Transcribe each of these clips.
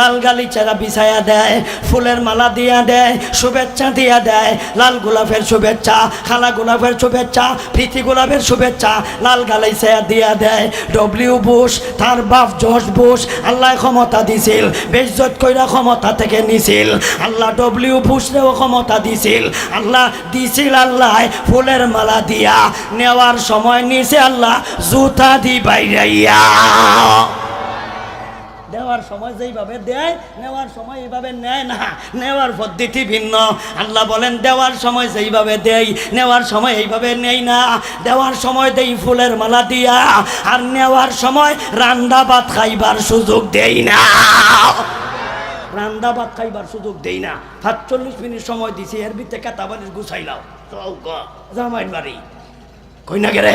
লাল গালিচারা বিছায়া দেয়, ফুলের মালা দিয়া দেয়, শুভেচ্ছা দিয়া দেয়। লাল গোলাপের শুভেচ্ছা, খালা গোলাপের শুভেচ্ছা, প্রীতি গোলাপের শুভেচ্ছা লাল গালিচা দিয়া দেয়। ডব্লিউ বুশ, তার বাপ জর্জ বুশ, আল্লাহ ক্ষমতা দিছিল বেজত কইরা ক্ষমতা থেকে নিছিল। আল্লাহ ডব্লিউ বুশরেও ক্ষমতা দিছিল, আল্লাহ দিছিল আল্লাহ ফুলের মালা দিয়া। নেওয়ার সময় নিছে আল্লাহ জুতা দি বাইরাইয়া। দেওয়ার সময় যেইভাবে দেয়, নেওয়ার সময় এইভাবে নেয় না। নেওয়ার পদ্ধতি ভিন্ন। আল্লাহ বলেন, দেওয়ার সময় যেইভাবে দেই, নেওয়ার সময় এইভাবে নেই না। দেওয়ার সময় দেই ফুলের মালা দিয়া, আর নেওয়ার সময় রান্দা ভাত খাইবার সুযোগ দেই না। রান্দা ভাত খাইবার সুযোগ দেই না। সাতচল্লিশ মিনিট সময় দিছি, এর ভিতরে কাতাবালিশ গুছাইলাও জামাইর বাড়ি। কই না গেরে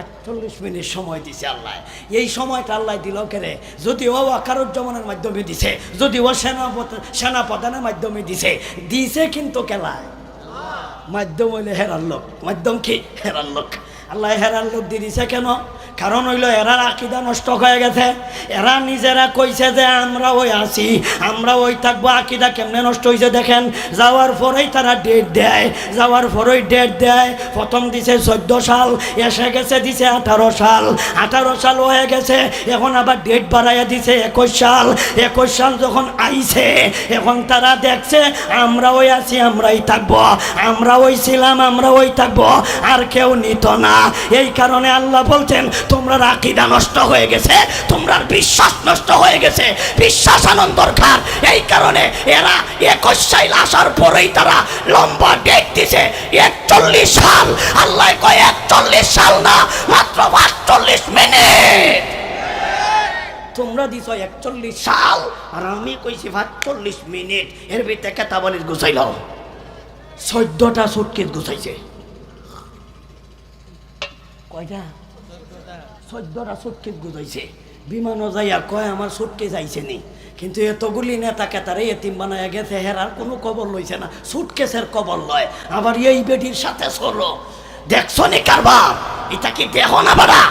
সাতচল্লিশ মিনিট সময় দিছে আল্লাহ। এই সময়টা আল্লাহ দিল কেরে? যদিও আকারুজ্জামানের মাধ্যমে দিছে, যদি যদিও সেনাপত সেনাপ্রধানের মাধ্যমে দিছে দিছে কিন্তু কেলায় মাধ্যম হইলে হেরার লোক। মাধ্যম কি? হেরার লোক। আল্লাহ হেরার লোক দিয়ে দিছে কেন? কারণ হইল এরার আকিদা নষ্ট হয়ে গেছে। এরা নিজেরা কইছে যে আমরা ওই আছি আমরা ওই থাকব। আকিদা কেমনে নষ্ট হয়েছে দেখেন? যাওয়ার পরেই তারা ডেট দেয়। যাওয়ার পরেই ডেট দেয়। প্রথম দিছে চোদ্দ সাল, এসে গেছে দিছে আঠারো সাল। আঠারো সাল হয়ে গেছে, এখন আবার ডেট বাড়াইয়া দিছে একুশ সাল। একুশ সাল যখন আইছে, এখন তারা দেখছে আমরা ওই আছি, আমরাই থাকব। আমরা ওই ছিলাম আমরা ওই থাকব। আর কেউ নিত না। এই কারণে আল্লাহ বলছেন তোমরা আকিদা নষ্ট হয়ে গেছে তোমরা বিশ্বাস নষ্ট হয়ে গেছে, বিশ্বাস আনন্দ দরকার। এই কারণে এরা একুশ সাইল আসার পরেই তারা লম্বা ডেট দিছে। একচল্লিশ সাল, আল্লাহ কয় একচল্লিশ সাল না, মাত্র পাঁচচল্লিশ মিনিট। তোমরা দিছ একচল্লিশ সাল, আর আমি কইছি পাঁচচল্লিশ মিনিট। এর ভিতরে কেতাবলির গুছাইল চোদ্দটা সুটকেস গুছাইছে। কয়টা? চোদ্দটা সুটকেস গুজাইছে। বিমানও যাইয়া কয় আমার সুটকেস আইছে নি? কিন্তু এতগুলি নেতা কেতারে এতিম বানায় গেছে হেরার কোনো কবর লইছে না। সুটকেসের কবর লয়। আবার এই বেটির সাথে চলো। দেখছ নি কারবার এটা কি দেহ না বাড়া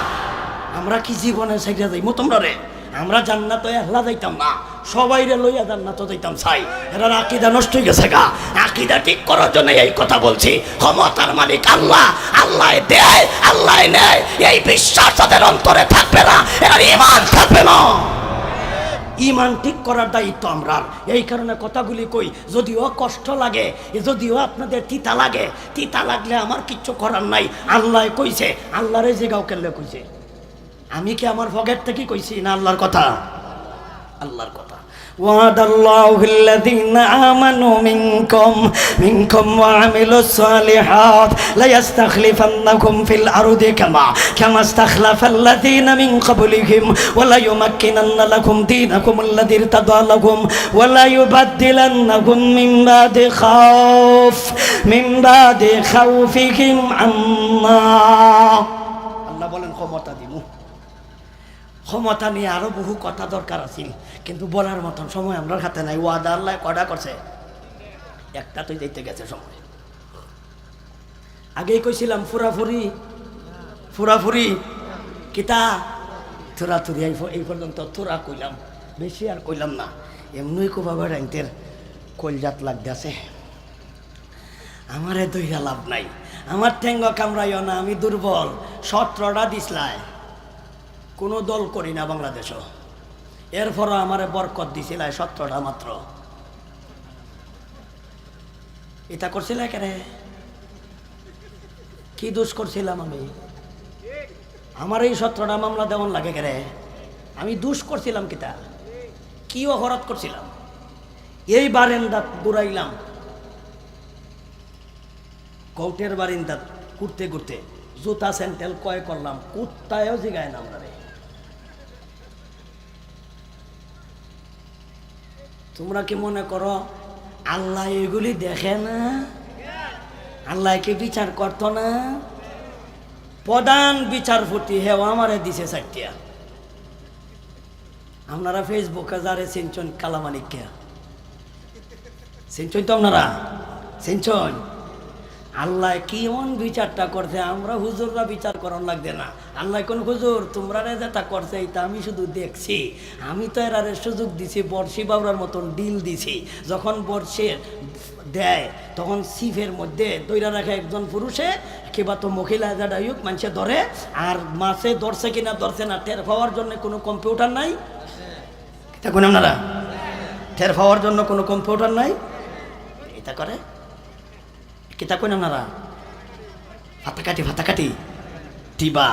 আমরা কি জীবনে সেগে যাইমো তোমরা রে আমরা জান্নাত আল্লাহ যাইতাম না। সবাই রে লইয়া জান্নাত যাইতাম চাই এরা আকিদা নষ্ট হয়ে গেছে গা। আকিদা ঠিক করার জন্য এই কথা বলছি। ক্ষমতার মালিক আল্লাহ। আল্লাহ দেয়, আল্লাহ নেয়। এই বিশ্বাস তাদের অন্তরে থাকবে না। এরা ইমান থাকবে না। ইমান ঠিক করার দায়িত্ব আমরা। এই কারণে কথাগুলি কই, যদিও কষ্ট লাগে, যদিও আপনাদের তিতা লাগে, তিতা লাগলে আমার কিচ্ছু করার নাই। আল্লাহ কইছে, আল্লাহরে জেগাও কেলে কইছে। আমি কি আমার পকেট থেকে কইছি না আল্লাহর কথা আল্লাহর কথা وعد الله الذين آمنوا منكم منكم وعملوا الصالحات ليستخلفنكم في الأرض كما كما استخلف الذين من قبلهم ولا يمكنن لكم دينكم الذي ارتضى لكم ولا يبدلنكم من بعد خوف من بعد خوفهم عما الله বলেন ক্ষমতা দিমু ক্ষমতা নিয়ে আরও বহু কথা দরকার আছিল। কিন্তু বলার মতন সময় আমরা হাতে নাই। ওয়াদা আল্লাহ কটা করছে? একটা তো দেখতে গেছে সময়। আগেই কইছিলাম, ফুরাফুরি ফুরাফুরি, কিতা? থুরা থুরি এই পর্যন্ত থুরা কইলাম। বেশি আর কইলাম না। এমনি কোভাবে র্যাঙ্কের কলজাত লাগতেছে। আমারে দইরা লাভ নাই। আমার ঠেঙ্গ কামড়াইও না, আমি দুর্বল। সতেরোটা দিসলায় কোনো দল করি না বাংলাদেশও। এরপরও আমারে বরকত দিছিল সতেরোটা মাত্র। এটা করছিল কেরে কি দোষ করছিলাম আমি? আমার এই সতেরোটা মামলা দেওয়ান লাগে কেরে আমি দোষ করছিলাম কিতা? কি অপরাধ করছিলাম? এই বারেন্দা ঘুরাইলাম কৌটের বারিন্দা ঘুরতে ঘুরতে জুতা স্যান্ডেল কয় করলাম, কুত্তায়ও জিগায় না আমরা। তোমরা কি মনে করো, আল্লাহ এগুলি দেখে না? আল্লাহকে বিচার করতো না? প্রধান বিচারপতি হেও আমারে দিছে চারটিয়া। আপনারা ফেসবুকে যারে চিনচন কালামানিকা সিঞ্চন তো আপনারা? চিনচন? আল্লাহ কি এমন বিচারটা করছে? আমরা হুজুররা বিচার করার লাগবে না। আল্লাহ কোন, হুজুর, তোমরা রে যেটা করছে এটা আমি শুধু দেখছি। আমি তো এরারে সুযোগ দিছি বর্ষি বাবরার মতন ডিল দিছি। যখন বর্ষের দেয়, তখন সিফের মধ্যে দইরা রাখে একজন পুরুষে কিংবা তো মহিলা যেটা হোক মানুষে ধরে, আর মাসে ধরছে কিনা ধরছে না, টের পাওয়ার জন্য কোনো কম্পিউটার নাই? কোন আপনারা? টের পাওয়ার জন্য কোনো কম্পিউটার নাই? এটা করে? কিতা কই আপনারা ফাতাকাটি ফাতাকাটি টিবা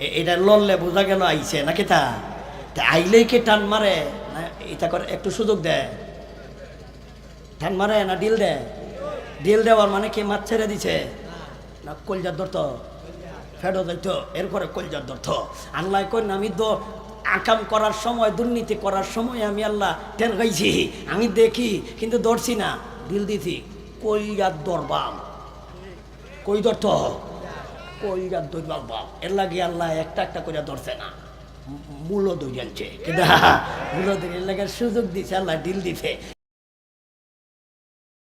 এ- এটা লড়লে বোঝা গেল আইছে না কিতা আইলেই কি টান মারে এটা করে একটু সুযোগ দেয় টান মারে না ডিল দেয় ডিল দেওয়ার মানে কি মাছ ছেড়ে দিছে। না, কলজার ধরত ফেডো যাইতো এরপরে কলজার ধরত আল্লাহ কই না, আমি তো আকাম করার সময়, দুর্নীতি করার সময় আমি আল্লাহ টের গাইছি আমি দেখি, কিন্তু ধরছি না। ডিল দিছি। কলজার দরবাম। কই তো কলজার দৈবাল বাপ। এর লাগে আল্লাহ একটা একটা করে ধরছে না। মূল্য দই জানছে কিন্তু মূল্য দই এর লাগে সুযোগ দিছে, আল্লাহ ডিল দিছে।